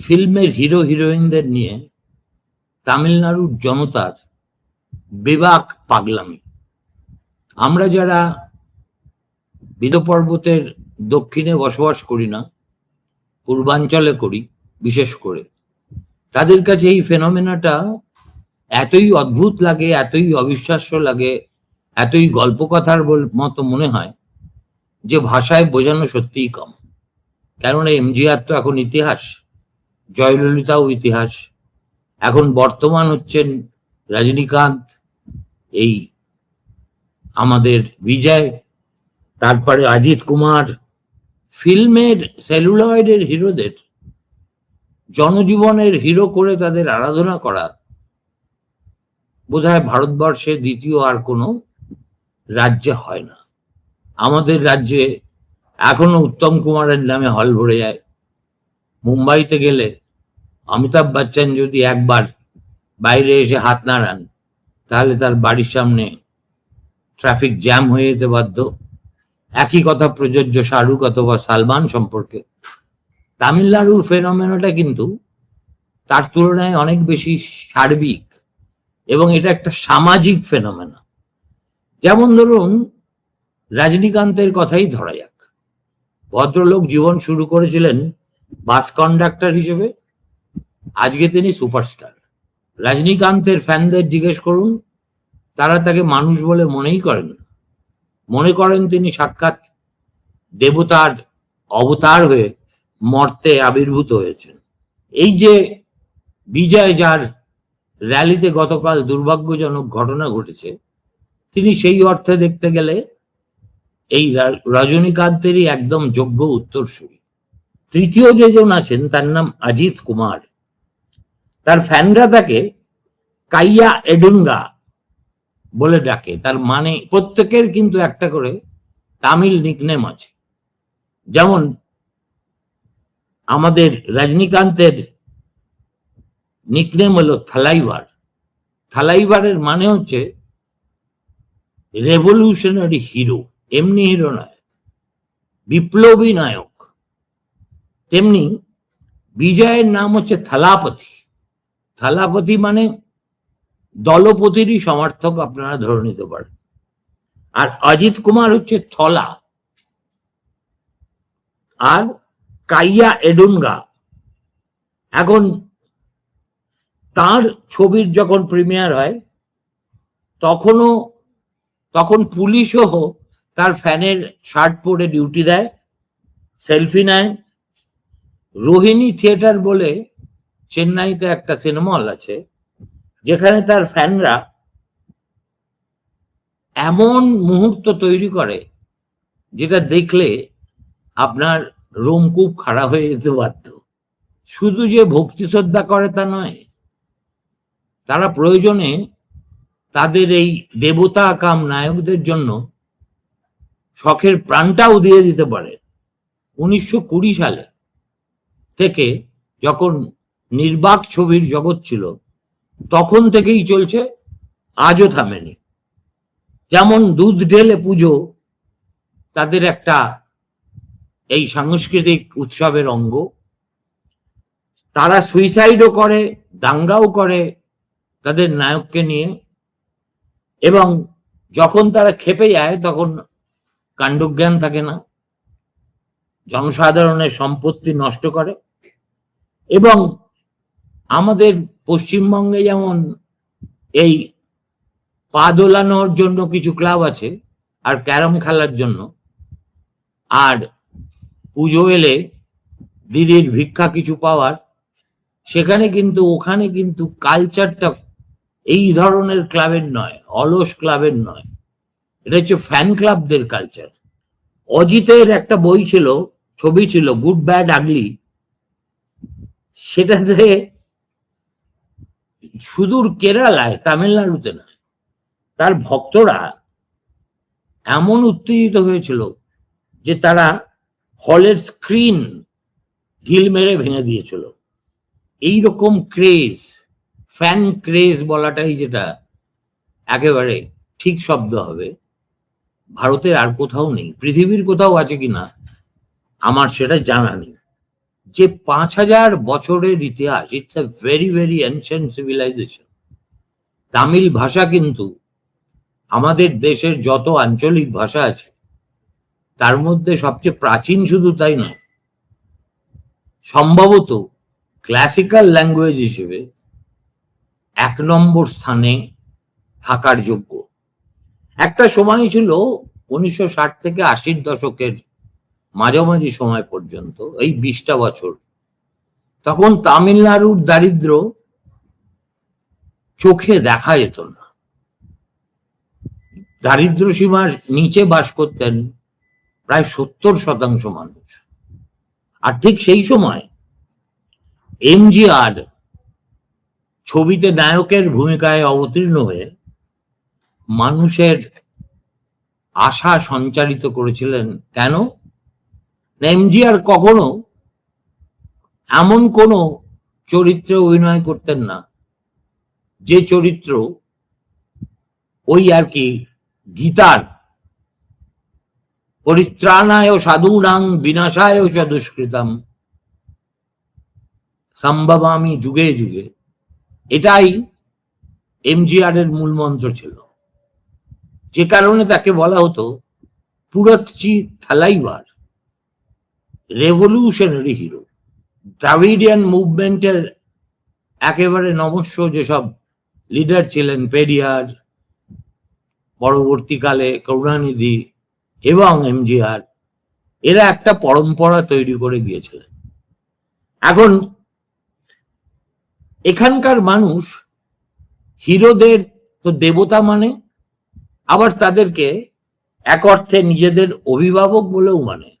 ফিল্মের হিরো হিরোইনদের নিয়ে তামিলনাড়ুর জনতার বেবাক পাগলামি। আমরা যারা বিদ পর্বতের দক্ষিণে বসবাস করি না, পূর্বাঞ্চলে করি, বিশেষ করে তাদের কাছে এই ফেনোমেনাটা এতই অদ্ভুত লাগে, এতই অবিশ্বাস্য লাগে, এতই গল্প কথার মতো মনে হয় যে ভাষায় বোঝানো সত্যিই কম। কেননা এমজিআর তো এখন ইতিহাস, জয়ললিতাও ইতিহাস। এখন বর্তমান হচ্ছেন রজনীকান্ত, এই আমাদের বিজয়, তারপরে অজিত কুমার। ফিল্মের সেলুলয়েডের হিরোদের জনজীবনের হিরো করে তাদের আরাধনা করা, বোধহয় ভারতবর্ষে দ্বিতীয় আর কোনো রাজ্যে হয় না। আমাদের রাজ্যে এখনও উত্তম কুমারের নামে হল ভরে যায়। মুম্বাইতে গেলে অমিতাভ বচ্চন যদি একবার বাইরে এসে হাত নাড়ান, তাহলে তার বাড়ির সামনে ট্রাফিক জ্যাম হয়ে যেতে বাধ্য। একই কথা প্রযোজ্য শাহরুখ অথবা সালমান সম্পর্কে। তামিলনাড়ুর ফেনোমেনাটা কিন্তু তার তুলনায় অনেক বেশি সার্বিক এবং এটা একটা সামাজিক ফেনোমেনা। যেমন ধরুন, রজনীকান্তের কথাই ধরা যাক। ভদ্রলোক জীবন শুরু করেছিলেন বাস কন্ডাক্টর হিসেবে। আজকে তিনি সুপারস্টার। রজনীকান্তের ফ্যানদের জিজ্ঞেস করুন, তারা তাকে মানুষ বলে মনেই করেন মনে করেন তিনি সাক্ষাৎ দেবতার অবতার হয়ে মর্তে আবির্ভূত হয়েছেন। এই যে বিজয় যার র্যালিতে গতকাল দুর্ভাগ্যজনক ঘটনা ঘটেছে, তিনি সেই অর্থে দেখতে গেলে এই রজনীকান্তেরই একদম যোগ্য উত্তরসূরি। তৃতীয় যে জন আছেন তার নাম অজিত কুমার। তার ফ্যানরা তাকে কাইয়া এডুঙ্গা বলে ডাকে। তার মানে প্রত্যেকের কিন্তু একটা করে তামিল নিকনেম আছে। যেমন আমাদের রজনীকান্তের নিকনেম হলো থালাইভার থালাইভারের মানে হচ্ছে রেভলিউশনারি হিরো এমনি হিরো নয়, বিপ্লবী নায়ক। তেমনি বিজয়ের নাম হচ্ছে থালাপতি। থালাপতি মানে দলপতিরই সমর্থক আপনারা ধরে নিতে পারেন। আর অজিত কুমার হচ্ছে থলা। আর কাইয়া এডুনগা। এখন তার ছবির যখন প্রিমিয়ার হয়, তখনও, তখন পুলিশও তার ফ্যানের শার্ট পরে ডিউটি দেয় সেলফি নেয়। রোহিণী থিয়েটার বলে চেন্নাইতে একটা সিনেমা হল আছে, যেখানে তার ফ্যানরা এমন মুহূর্ত তৈরি করে, যেটা দেখলে আপনার রোমকূপ খাড়া হয়ে যেতে বাধ্য শুধু যে ভক্তি শ্রদ্ধা করে তা নয়, তারা প্রয়োজনে তাদের এই দেবতা কাম নায়কদের জন্য শখের প্রাণটাও দিয়ে দিতে পারে। উনিশশো কুড়ি সালে থেকে যখন নির্বাক ছবির জগৎ ছিল, তখন থেকেই চলছে আজও থামেনি। যেমন দুধ ঢেলে পুজো তাদের একটা এই সাংস্কৃতিক উৎসবের অঙ্গ। তারা সুইসাইডও করে, দাঙ্গাও করে তাদের নায়ককে নিয়ে এবং যখন তারা খেপে যায় তখন কাণ্ডজ্ঞান থাকে না, জনসাধারণের সম্পত্তি নষ্ট করে এবং আমাদের পশ্চিমবঙ্গে যেমন এই পা দোলানোর জন্য কিছু ক্লাব আছে আর ক্যারম খেলার জন্য, আর পুজো এলে দিদির ভিক্ষা কিছু পাওয়ার, সেখানে কিন্তু, ওখানে কিন্তু কালচারটা এই ধরনের ক্লাবের নয়, অলস ক্লাবের নয়। এটা হচ্ছে ফ্যান ক্লাবদের কালচার অজিতের একটা বই ছিল, ছবি ছিল গুড ব্যাড আগলি সেটাতে সুদূর কেরালায়, তামিলনাড়ুতে নয়, তার ভক্তরা এমন উত্তেজিত হয়েছিল যে তারা হলের স্ক্রিন ঢিল মেরে ভেঙে দিয়েছিল। এই রকম ক্রেজ ফ্যান ক্রেজ বলাটাই যেটা, একেবারে ঠিক শব্দ হবে। ভারতের আর কোথাও নেই, পৃথিবীর কোথাও আছে কিনা, আমার সেটা জানা নেই। যে পাঁচ হাজার বছরের ইতিহাস it's a very very ancient civilization Tamil ভাষা কিন্তু আমাদের দেশের যত আঞ্চলিক ভাষা আছে তার মধ্যে সবচেয়ে প্রাচীন শুধু তাই নয়, সম্ভবত ক্লাসিক্যাল ল্যাঙ্গুয়েজ হিসেবে এক নম্বর স্থানে থাকার যোগ্য। একটা সময় ছিল উনিশশো ষাট থেকে আশির দশকের মাঝামাঝি সময় পর্যন্ত, এই বিশটা বছর। তখন তামিলনাড়ুর দারিদ্র চোখে দেখা যেত না। দারিদ্র সীমার নিচে বাস করতেন প্রায় সত্তর শতাংশ মানুষ। আর ঠিক সেই সময় এমজিআর ছবিতে নায়কের ভূমিকায় অবতীর্ণ হয়ে মানুষের আশা সঞ্চারিত করেছিলেন কেন? এমজিআর কখনো এমন কোনো চরিত্রে অভিনয় করতেন না, যে চরিত্র ওই আর কি গীতার পরিত্রাণায় সাধুনাং বিনাশায় চ দুষ্কৃতম সম্ভবামি যুগে যুগে। এটাই এমজিআর এর মূল মন্ত্র ছিল। যে কারণে তাকে বলা হতো পুরতচি থালাইবার, রেভলিউশনারি হিরো। দ্রাবিডিয়ান মুভমেন্টের একেবারে নমস্য যেসব লিডার ছিলেন পেরিয়ার, পরবর্তীকালে করুণানিধি এবং এমজিআর এরা একটা পরম্পরা তৈরি করে গিয়েছিলেন। এখন, এখানকার মানুষ হিরোদের তো দেবতা মানে আবার তাদেরকে এক অর্থে নিজেদের অভিভাবক বলেও মানে।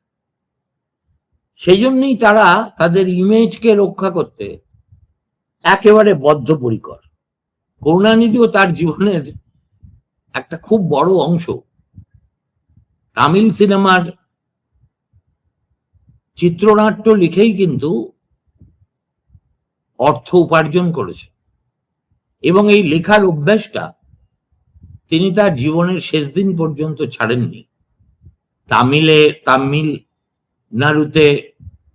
সেই জন্যই তারা তাদের ইমেজকে রক্ষা করতে একেবারে বদ্ধপরিকর। করুণানিধিও তার জীবনের একটা খুব বড় অংশ। তামিল সিনেমার চিত্রনাট্য লিখেই কিন্তু অর্থ উপার্জন করেছে এবং এই লেখার অভ্যাসটা তিনি তার জীবনের শেষ দিন পর্যন্ত ছাড়েননি। তামিলে, তামিল নাড়ুতে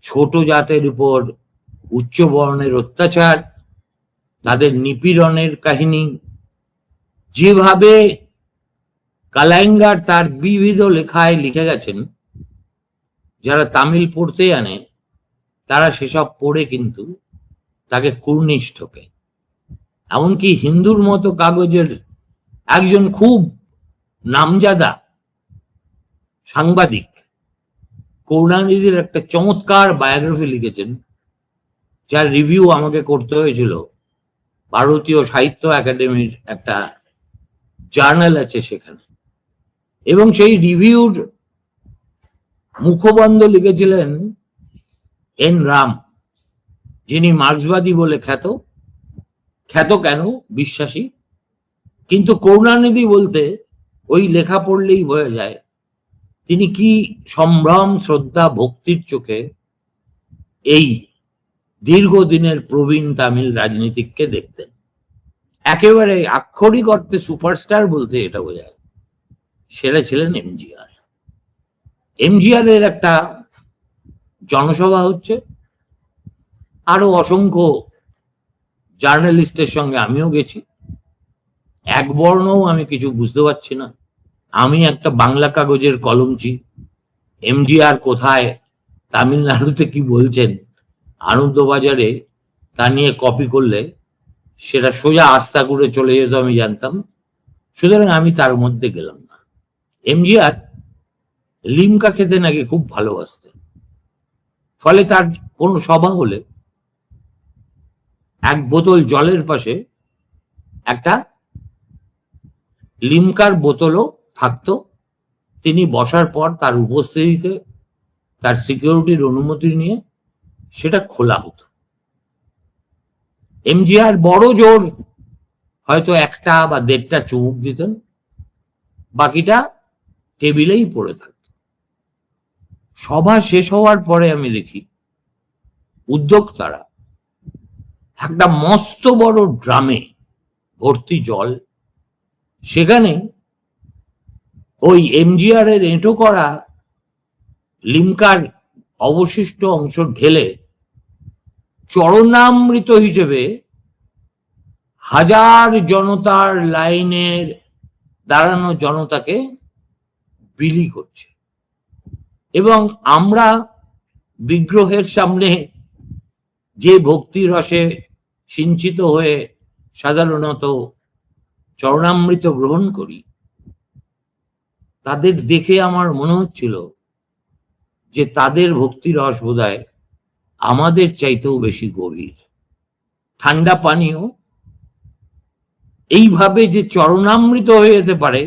ছোট জাতের উপর উচ্চ বর্ণের অত্যাচার, তাদের নিপীড়নের কাহিনী, যেভাবে কালাইঙ্গার তার বিবিধ লেখায় লিখে গেছেন, যারা তামিল পড়তে জানে, তারা সেসব পড়ে কিন্তু তাকে কুর্নিশ ঠোকে এমনকি হিন্দুর মতো কাগজের একজন খুব নামজাদা সাংবাদিক, করুণানিধির একটা চমৎকার বায়োগ্রাফি লিখেছেন, যার রিভিউ আমাকে করতে হয়েছিল। ভারতীয় সাহিত্য একাডেমির একটা জার্নাল আছে সেখানে। এবং সেই রিভিউর মুখবন্ধ লিখেছিলেন এন রাম, যিনি মার্ক্সবাদী বলে খ্যাত। খ্যাত কেন? বিশ্বাসী। কিন্তু করুণানিধি বলতে ওই লেখা পড়লেই বোঝা যায়। তিনি কি সম্ভ্রম, শ্রদ্ধা, ভক্তির চোখে এই দীর্ঘদিনের প্রবীণ তামিল রাজনীতিককে দেখতেন? একেবারে আক্ষরিক অর্থে সুপারস্টার বলতে এটা বোঝায়। সেটা ছিলেন এমজিআর। এমজিআর এর একটা জনসভা হচ্ছে। আরও অসংখ্য জার্নালিস্টের সঙ্গে আমিও গেছি। এক বর্ণও আমি কিছু বুঝতে পারছি না। আমি একটা বাংলা কাগজের কলমচি এমজিআর কোথায়? তামিলনাড়ুতে কি বলছেন? আনন্দবাজারে তা নিয়ে কপি করলে সেটা সোজা আস্থা করে চলে যেত আমি জানতাম। সুতরাং আমি তার মধ্যে গেলাম না। এমজিআর লিমকা খেতে নাকি খুব ভালোবাসতেন ফলে তার কোনো সভা হলে এক বোতল জলের পাশে একটা লিমকার বোতলও থাকতো। তিনি বসার পর তার উপস্থিতিতে তার সিকিউরিটির অনুমতি নিয়ে সেটা খোলা হতো। এমজিআর বড় জোর হয়তো একটা বা দেড়টা চুমুক দিতেন। বাকিটা টেবিলেই পড়ে থাকত সভা শেষ হওয়ার পরে আমি দেখি, উদ্যোক্তারা একটা মস্ত বড় ড্রামে ভর্তি জল, সেখানে ওই এমজিআর এর এঁটো করা লিমকার অবশিষ্ট অংশ ঢেলে চরণামৃত হিসেবে হাজার জনতার লাইনের দাঁড়ানো জনতাকে বিলি করছে। এবং আমরা বিগ্রহের সামনে যে ভক্তি রসে সিঞ্চিত হয়ে সাধারণত চরণামৃত গ্রহণ করি, তাদের দেখে আমার মনে হচ্ছিল যে তাদের ভক্তি রস বোধহয় আমাদের চাইতেও বেশি গভীর। ঠান্ডা পানীয়, এইভাবে যে চরণামৃত হয়ে যেতে পারে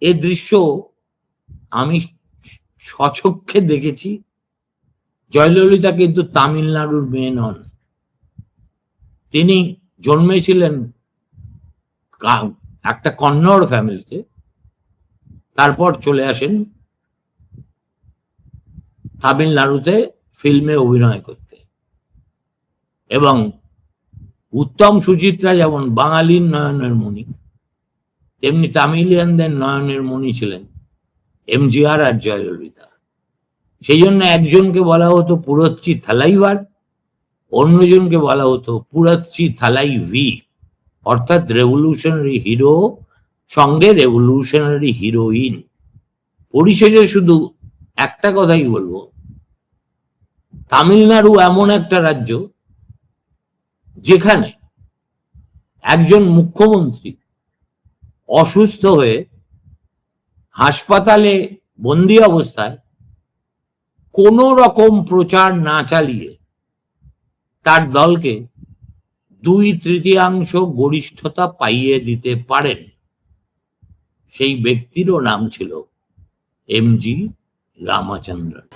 এ দৃশ্য আমি সচক্ষে দেখেছি। জয়ললিতা কিন্তু তামিলনাড়ুর মেয়ে নন। তিনি জন্মেছিলেন একটা কন্নড় ফ্যামিলিতে তারপর চলে আসেন তামিলনাড়ুতে ফিল্মে অভিনয় করতে। এবং উত্তম সুচিত্রা যেমন বাঙালির নয়নের মণি তেমনি তামিলিয়ানদের নয়নের মণি ছিলেন, এমজিআর আর জয়ললিতা। সেই জন্য একজনকে বলা হতো পুরচ্চি থালাইবার, অন্যজনকে বলা হতো পুরচ্চি থালাই ভি অর্থাৎ রেভলিউশনারি হিরো সঙ্গে রেভলিউশনারি হিরোইন পরিশেষে শুধু একটা কথাই বলব, তামিলনাড়ু এমন একটা রাজ্য, যেখানে একজন মুখ্যমন্ত্রী অসুস্থ হয়ে হাসপাতালে বন্দি অবস্থায় কোন রকম প্রচার না চালিয়ে তার দলকে দুই তৃতীয়াংশ গরিষ্ঠতা পাইয়ে দিতে পারেন। সেই ব্যক্তিরও নাম ছিল এমজি রামাচন্দ্রন।